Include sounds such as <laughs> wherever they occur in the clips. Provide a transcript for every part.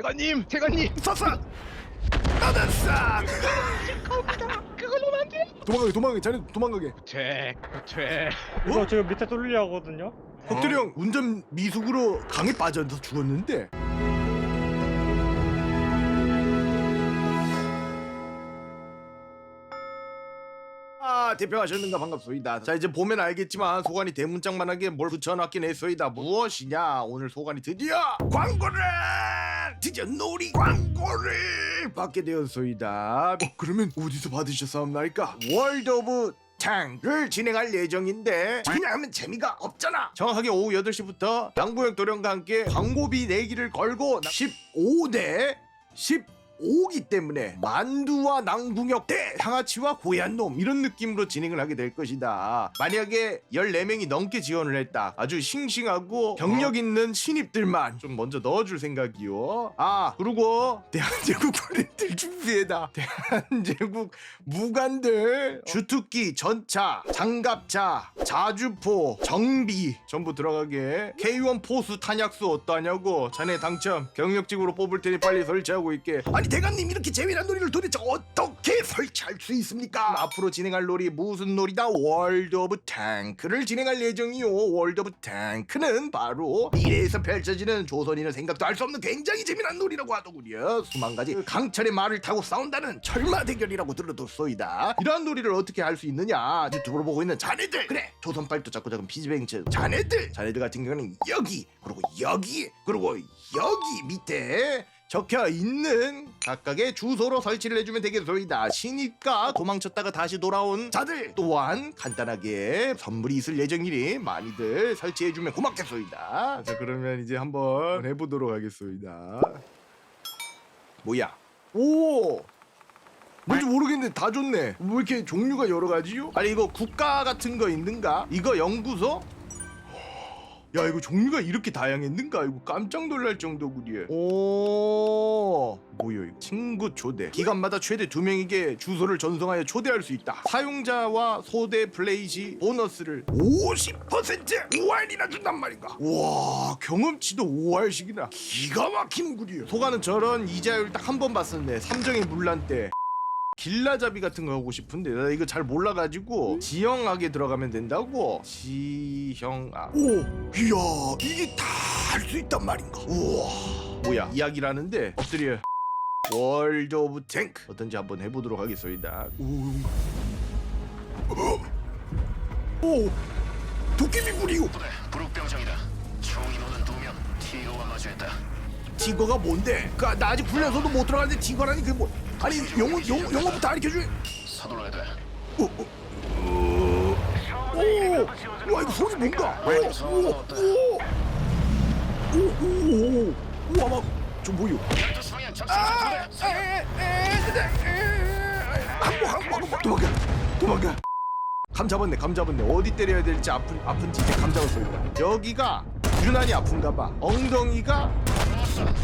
대관님, 대관님. 쏴쏴 나다싸 그걸로 안 돼. 도망가게 도망가게. 자네 도망가게. 퇴, 퇴. 이거 지금 밑에 뚫리려 하거든요. 혁들이 형 운전 미숙으로 강에 빠져서 죽었는데. 아 대표하셨는가 반갑소이다. 자 이제 보면 알겠지만 소관이 대문짝만하게 뭘 붙여놨긴 했소이다. 무엇이냐? 오늘 소관이 드디어 광고를 드디어 놀이 광고를 받게 되었소이다. 어, 그러면 어디서 받으셨사옵나이까? 월드 오브 탱을 진행할 예정인데 그냥 하면 재미가 없잖아. 정확하게 오후 8시부터 양보영 도령과 함께 광고비 내기를 걸고 15대 15기 때문에 만두와 낭궁역 대 상아치와 고얀 놈 이런 느낌으로 진행을 하게 될 것이다. 만약에 14명이 넘게 지원을 했다. 아주 싱싱하고 경력 있는 신입들만 좀 먼저 넣어줄 생각이요. 아 그리고 대한제국 군인들 준비해다. 대한제국 무관들 주특기 전차 장갑차 자주포 정비. 전부 들어가게. K1 포수 탄약수 어떠하냐고. 자네 당첨. 경력직으로 뽑을 테니 빨리 설치하고 있게. 아니 대감님 이렇게 재미난 놀이를 도대체 어떻게 설치할 수 있습니까? 앞으로 진행할 놀이 무슨 놀이다? 월드 오브 탱크를 진행할 예정이요. 월드 오브 탱크는 바로 미래에서 펼쳐지는 조선인은 생각도 할 수 없는 굉장히 재미난 놀이라고 하더군요. 수만 가지 강철의 말을 타고 싸운다는 철마 대결이라고 들어뒀소이다. 이러한 놀이를 어떻게 할 수 있느냐? 유튜브로 보고 있는 자네들! 그래 조선팔도 작고 작은 피지뱅츠 자네들! 자네들 같은 경우는 여기 그리고 여기 그리고 여기 밑에 적혀 있는 각각의 주소로 설치를 해주면 되겠소이다. 신입과 도망쳤다가 다시 돌아온 자들 또한 간단하게 선물이 있을 예정이니 많이들 설치해주면 고맙겠소이다. 자 그러면 이제 한번 해보도록 하겠소이다. 뭐야? 오! 뭔지 모르겠는데 다 좋네. 왜 이렇게 종류가 여러 가지요? 아니 이거 국가 같은 거 있는가? 이거 연구소? 야 이거 종류가 이렇게 다양했는가? 이거 깜짝 놀랄 정도구리에. 오 뭐야 이거? 친구 초대. 기간마다 최대 두 명에게 주소를 전송하여 초대할 수 있다. 사용자와 소대 플레이 시 보너스를 50% 5할이나 준단 말인가? 와 경험치도 5할씩이나 기가 막히는구리에. 소가는 저런 이자율 딱 한 번 봤었네. 삼정의 문란 때. 길라잡이 같은 거 하고 싶은데 나 이거 잘 몰라가지고 지형학에 들어가면 된다고. 지형학 오 이야 이게 다 할 수 있단 말인가? 우와. 뭐야 이야기라는데. 엎드려. 월드 오브 탱크 어떤지 한번 해보도록 하겠습니다. 오, 오 도깨비 무리요. 부대 부룩병장이다. 총 인원은 두 명. 티거와 마주했다. 티거가 뭔데? 그, 나 아직 훈련소도 못 들어갔는데 티거라니 그게 뭐 아니 영어 영어 영어부터 가르쳐줘 서둘러야 돼. 오, 오, 오, 와 이거 소리 뭔가? 오, 오, 오, 오, 오, 오, 우와 막 저 뭐요? 아. 항복 항복 항복 도망가 도망가. 감 잡았네 감 잡았네 어디 때려야 될지 아픈 아픈지 이제 감 잡았습니다. 여기가 유난히 아픈가 봐. 엉덩이가 좋았어. 이제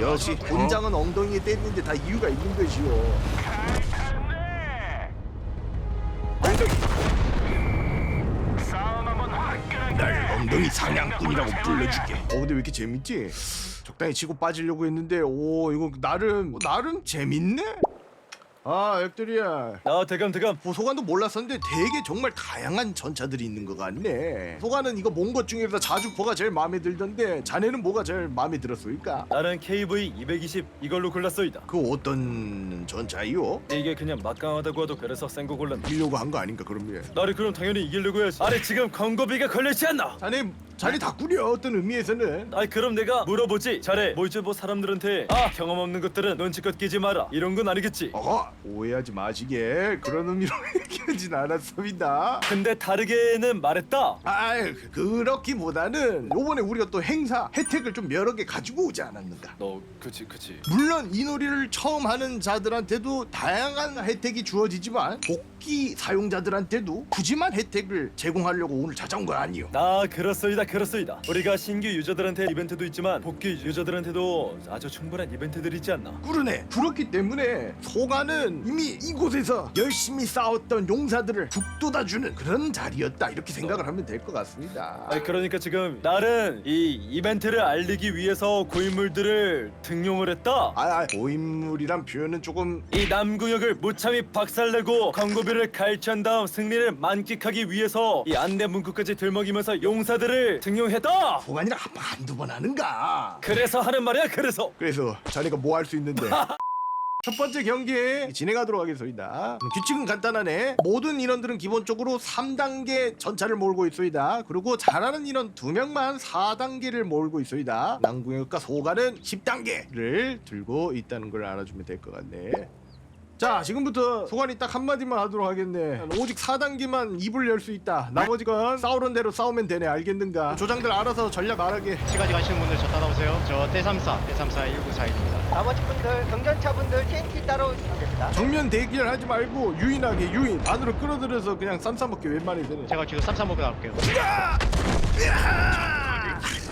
역시 본장은 엉덩이에 때리는데 다 이유가 있는 것이오. 엉덩이 날 엉덩이 사냥꾼이라고 불러줄게. 어 근데 왜 이렇게 재밌지? 적당히 치고 빠지려고 했는데 오 이거 나름 나름 재밌네. 아 액들이야. 아 대감 대감 소관도 몰랐었는데 되게 정말 다양한 전차들이 있는 것 같네. 소관은 이거 몬 것 중에서 자주포가 제일 마음에 들던데 자네는 뭐가 제일 마음에 들었소이까? 나는 KV 220 이걸로 골랐소이다 그 어떤 전차요? 이게 그냥 막강하다고 해도 그래서 센 거 골랐네 이기려고 한 거 아닌가 그러면? 나를 그럼 당연히 이기려고 해야지 아니 지금 광고비가 걸려있지 않나 자네 자네 다 꾸려 어떤 의미에서는. 아이 그럼 내가 물어보지. 잘해. 뭐 이제 뭐 사람들한테 아 경험 없는 것들은 눈치껏 끼지 마라. 이런 건 아니겠지. 어 오해하지 마시게. 그런 의미로 <laughs> 얘기하진 않았습니다. 근데 다르게는 말했다. 아 그렇기보다는 요번에 우리가 또 행사 혜택을 좀 여러 개 가지고 오지 않았는가? 너 그치 그치. 물론 이 놀이를 처음 하는 자들한테도 다양한 혜택이 주어지지만 복귀 사용자들한테도 푸짐한 혜택을 제공하려고 오늘 찾아온 건 아니요. 아 그렇소이다 자 그렇소이다. 우리가 신규 유저들한테 이벤트도 있지만 복귀 유저들한테도 아주 충분한 이벤트들이 있지 않나. 그러네 그렇기 때문에 소가는 이미 이곳에서 열심히 싸웠던 용사들을 북돋아주는 그런 자리였다 이렇게 생각을 하면 될 것 같습니다 아 그러니까 지금 나는 이 이벤트를 알리기 위해서 고인물들을 등용을 했다. 아, 아 고인물이란 표현은 조금 이 남구역을 무참히 박살내고 광고비를 갈취한 다음 승리를 만끽하기 위해서 이 안내 문구까지 들먹이면서 용사들을 등용했다. 한번 한두 번 하는가? 그래서 하는 말이야. 그래서. 그래서 자네가 뭐 할 수 있는데? <laughs> 첫 번째 경기 진행하도록 하겠습니다. 규칙은 간단하네. 모든 인원들은 기본적으로 3단계 전차를 몰고 있습니다. 그리고 잘하는 인원 2명만 4단계를 몰고 있습니다. 남궁역과 소가는 10단계를 들고 있다는 걸 알아주면 될 것 같네 자 지금부터 소관이 딱 한마디만 하도록 하겠네 오직 4단계만 입을 열 수 있다 나머지 건 싸우는 대로 싸우면 되네 알겠는가 조장들 알아서 전략 말하게 시까지 가시는 분들 저 따라오세요. 저 T34, T34 1941입니다. 나머지 분들 경전차 분들 TNT 따라오시면 됩니다. 정면 대기하지 말고 유인하게 유인 안으로 끌어들여서 그냥 쌈싸먹게 웬만히 되네 제가 지금 33먹에 나올게요.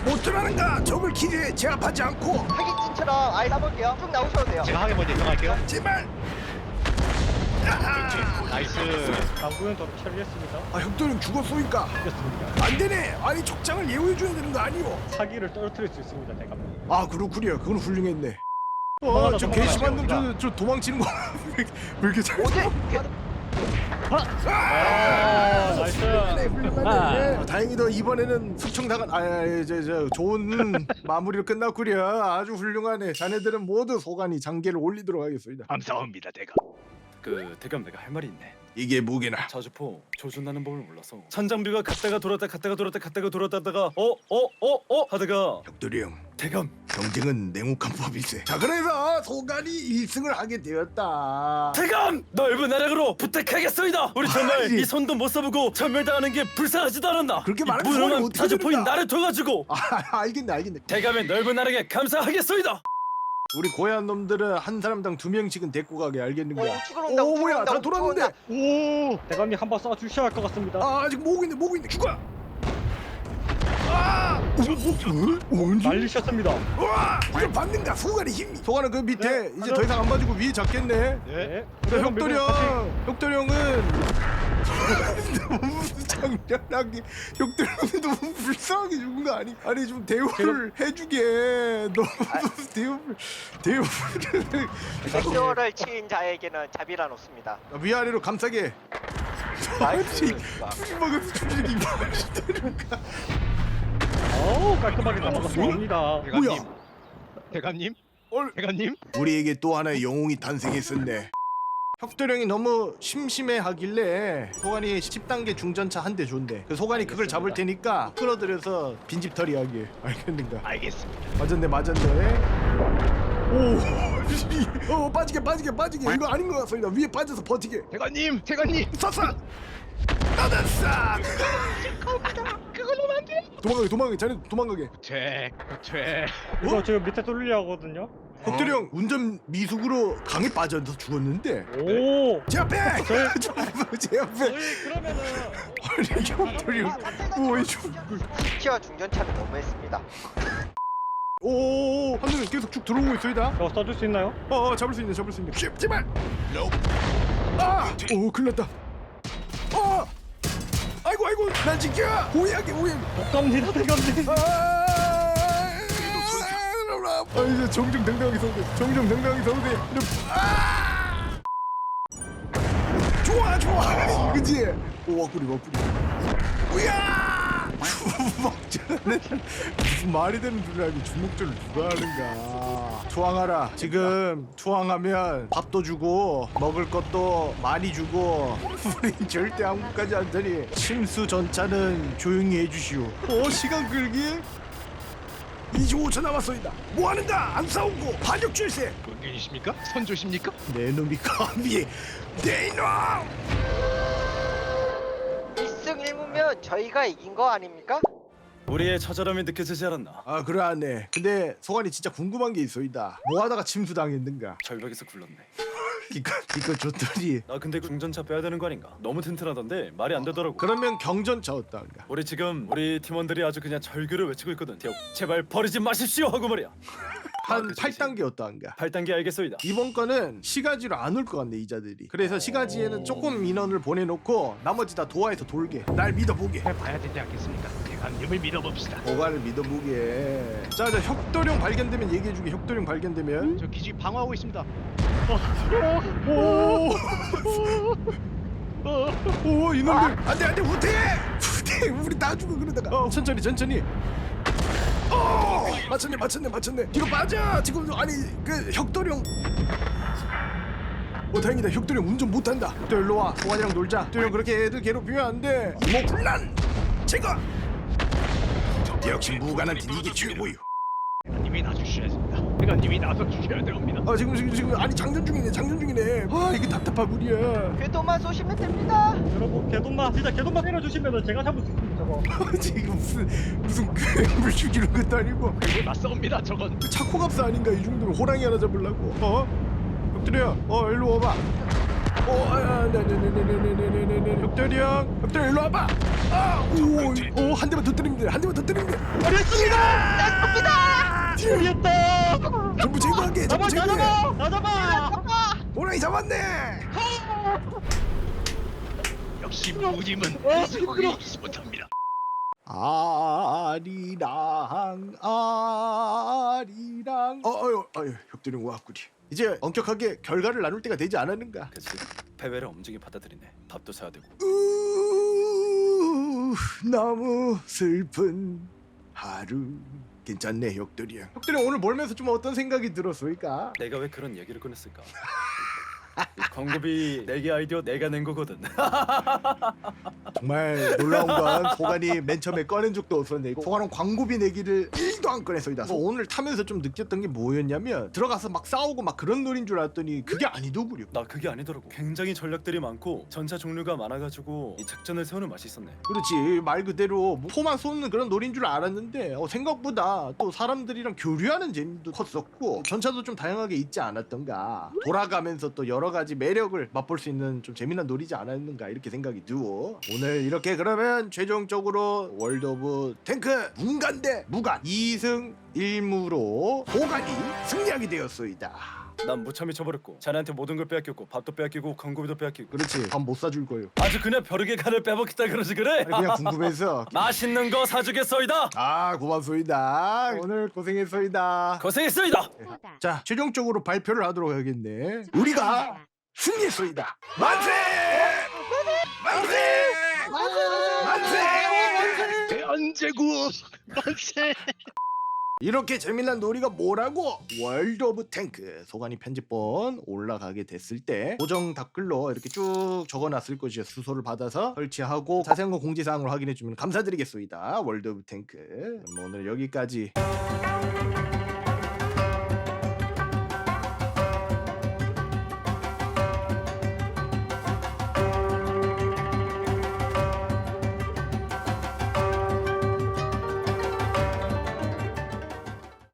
못 들어가는가 적을 기대에 제압하지 않고 하객진처럼 아예 따볼게요. 쭉 나오셔도 돼요. 제가 하게 먼저 들어갈게요. 제발 나이스. 남구현 저 처리했습니다. 아 혁도령 죽었소니까 됐습니다. 안 되네 아니 적장을 예우해줘야 되는 거 아니오 사기를 떨어뜨릴 수 있습니다. 내가. 아 그렇구려 그건 훌륭했네 도망가다, 어저 도망가다, 게시판 도망가다. 놈저 저 도망치는 거 <laughs> 왜 이렇게 잘 어제 아, 나이스. 훌륭하네 훌륭하네 아, 다행히도 이번에는 숙청당한 아저저 좋은 <laughs> 마무리로 끝났구려 아주 훌륭하네 자네들은 모두 소관이 장계를 올리도록 하겠습니다 감사합니다, 대가. 그 대감 내가 할 말이 있네. 이게 무게나 자주포 조준하는 법을 몰라서 천장비가 갔다가 돌았다 갔다가 돌았다 갔다가 돌았다다가 어 어 어 어 하다가 혁도령 대감 경쟁은 냉혹한 법일세. 자 그래서 소관이 1승을 하게 되었다. 대감 넓은 나락으로 부탁하겠습니다. 우리 정말 아니. 이 손도 못 써보고 전멸당하는 게 불쌍하지도 않았나. 그렇게 이 말하면 소원이 어떻게 자주포인 들을까? 나를 둬가지고 아 알겠네 알겠네. 대감의 넓은 나락에 감사하겠습니다. 우리 고얀 놈들은 한 사람당 두 명씩은 데리고 가게 알겠는가? 오, 우측으로 온다, 오 우측으로 뭐야 온다, 다 돌았는데. 온다. 오. 대감님 한번 쏴 주셔야 할 것 같습니다. 아 아직 모으고 있네 모으고 있네 죽어. 아. 오, 오, 언제? 날리셨습니다. 와 이거 받는다 소관의 힘이. 소관은 그 밑에 네, 이제 하나. 더 이상 안 봐주고 위에 잡겠네. 네. 네. 자, 그럼 밀고 같이- 혁도령, 혁도령은 너무 장렬하게 혁도령은 너무 불쌍하게 죽은 거 아니? 아니 좀 대우를 해주게 너무 대우를 대우를 백도어를 치인 자에게는 자비란 없습니다. 위아래로 감싸게. 나이스. 먹어서 죽이기 맛있다니까. 어우 깔끔하게 넘어갔습니다. 대감님. 대감님? 얼- 대감님? 우리에게 또 하나의 영웅이 탄생했었네. 혁도령이 너무 심심해하길래 소관이 10단계 중전차 한 대 준대. 그 소관이 그걸 잡을 테니까 끌어들여서 빈집 털이 하게. <laughs> 알겠는가? 알겠습니다. 맞았네 맞았네. 오, <laughs> 어 빠지게 빠지게 빠지게 이거 아닌 것 같습니다. 위에 빠져서 버티게. 대감님, 대감님. 쐈어. 나das사. <laughs> 그걸로 안 돼. 도망가게 도망가게 자네 도망가게. 퇴, 퇴. 이거 지금 밑에 뚫리려 하거든요. 혁도령 운전 미숙으로 강에 빠져서 죽었는데. 오. 제 앞에. 저희- <laughs> 제 앞에. 저희 그러면은 <laughs> 아니 혁도령 뭐해 좀. 티어 중전차는 너무했습니다. 오, 한눈에 계속 쭉 들어오고 있어이다. 저거 써줄 수 있나요? 어, 어, 잡을 수 있네, 잡을 수 있네. 쥐, 제발. 아, 오, 큰일 났다. 어, 아이고, 아이고, 난 지켜. 오해하게, 오해. 독감니다 대감님. 아, 아, 이제 정정당당하게 서우대. 정정당당하게 서우대. 아, 좋아, 좋아. <laughs> 그지? 오, 와꾸리, 와꾸리. 우야! <laughs> 주먹전은 무슨 말이 되는 소리 아니 주먹전을 누가 하는가 투항하라 지금 투항하면 밥도 주고 먹을 것도 많이 주고 우리 <laughs> 절대 한국까지 안 되니 침수 전차는 조용히 해주시오 어 시간 끌기 25초 남았소이다 뭐 하는가 안 싸우고 반역 줄세 군인이십니까? 선조십니까? 내 놈이 감히 내 놈! 1승 1무면 저희가 이긴 거 아닙니까? 우리의 처절함이 느껴지지 않았나. 아 그러네 근데 소관이 진짜 궁금한 게 있어이다 뭐 하다가 침수 당했는가 절벽에서 굴렀네. 이거 이거 줬더니 나 근데 중전차 빼야 되는 거 아닌가? 너무 튼튼하던데 말이 안 되더라고. 그러면 경전차 어떠한가? 우리 지금 우리 팀원들이 아주 그냥 절규를 외치고 있거든. 대혁 제발 버리지 마십시오 하고 말이야. 한 그치, 8단계 어떠한가? 8단계 알겠소이다. 이번 거는 시가지로 안 올 것 같네 이자들이 그래서 시가지에는 조금 인원을 보내놓고 나머지 다 도하에서 돌게 날 믿어보게 봐야 되지 않겠습니까? 대감님을 믿어봅시다. 도가를 믿어보게 자자 혁도령 발견되면 얘기해주게 혁도령 발견되면 저 기지 방어하고 있습니다. 오 이놈들 안돼 안돼 후퇴 후퇴 우리 다 죽어 그러다가 어, 천천히 천천히 어 맞췄네 맞췄네 맞췄네. 뒤로 빠져! 지금 아니 그 혁도령 어 다행이다. 혁도령 운전 못한다. 또 일로 와. 동환이랑 놀자. 혁도령 그렇게 애들 괴롭히면 안돼. 이모 분란! 제거! 역시 무관한테 이게 최고요. 대감님이 나주셔야 됩니다. 대감님이 나서 주셔야 됩니다. 아 지금 지금 지금 아니 장전 중이네 장전 중이네. 아 이게 답답하구려 궤도만 쏘시면 됩니다. 여러분 개돈만 진짜 개돈만 때려주시면 제가 잡을 수 저거. <laughs> 지금 무슨 무슨 괴물 죽이는 것도 아니고 그리고 맞싸웁니다. 저건 그 차코갑스 아닌가 이 정도로 호랑이 하나 잡으려고 어? 혁들이야 어 일로 와봐 어, 아, 네 네 네 네 네 네 네네 혁들이 형 혁들이 일로 와봐 아오한 대만 더 때리면 돼 한 대만 더 때리면 돼 알겠습니다. 죽였다. 전부 제거하게 잡아 전부 다 제거해 잡아 다 잡아. 호랑이 잡았네 역시 무님은 어, 수고이 힘들어. 없이 못합니다. 아리랑 아리랑 어 어휴 어휴 혁들이 형 왔구리 이제 엄격하게 결과를 나눌 때가 되지 않았는가 그치? 패배를 엄중히 받아들이네. 밥도 사야 되고. 우 너무 슬픈 하루 괜찮네 혁들이야 혁들이 오늘 몰면서 좀 어떤 생각이 들었소이까? 내가 왜 그런 얘기를 꺼냈을까? 이 광고비 내기 아이디어 내가 낸 거거든. <laughs> 정말 놀라운 건 소관이 맨 처음에 꺼낸 적도 없었는데 소관은 광고비 내기를 1도 안 꺼냈소이다 그래서 오늘 타면서 좀 느꼈던 게 뭐였냐면 들어가서 막 싸우고 막 그런 놀인 줄 알았더니 그게 아니더구려 나 그게 아니더라고. 굉장히 전략들이 많고 전차 종류가 많아가지고 이 작전을 세우는 맛이 있었네. 그렇지 말 그대로 뭐 포만 쏘는 그런 놀인 줄 알았는데 어, 생각보다 또 사람들이랑 교류하는 재미도 컸었고 전차도 좀 다양하게 있지 않았던가 돌아가면서 또 여러 가지 매력을 맛볼 수 있는 좀 재미난 놀이지 않았는가 이렇게 생각이 들어 오늘 이렇게 그러면 최종적으로 월드 오브 탱크 문간 대 무간 2승 1무로 호간이 승리하게 되었소이다 난 무참히 쳐버렸고 자네한테 모든 걸 빼앗겼고 밥도 빼앗기고 광고비도 빼앗기고. 그렇지. 밥 못 사줄 거예요. 아주 그냥 벼룩의 간을 빼먹겠다 그러지 그래? 아니, 그냥 궁금해서. <laughs> 맛있는 거 사주겠소이다. 아 고맙소이다. 오늘 고생했소이다. 고생했소이다. 자 최종적으로 발표를 하도록 하겠네. 우리가 승리했소이다. 만세! 만세! 만세! 대한제국! 만세. 이렇게 재미난 놀이가 뭐라고? 월드 오브 탱크 소관이 편집본 올라가게 됐을 때 고정 댓글로 이렇게 쭉 적어놨을 것이요 수소를 받아서 설치하고 자세한 건 공지사항으로 확인해주면 감사드리겠소이다. 월드 오브 탱크 오늘 여기까지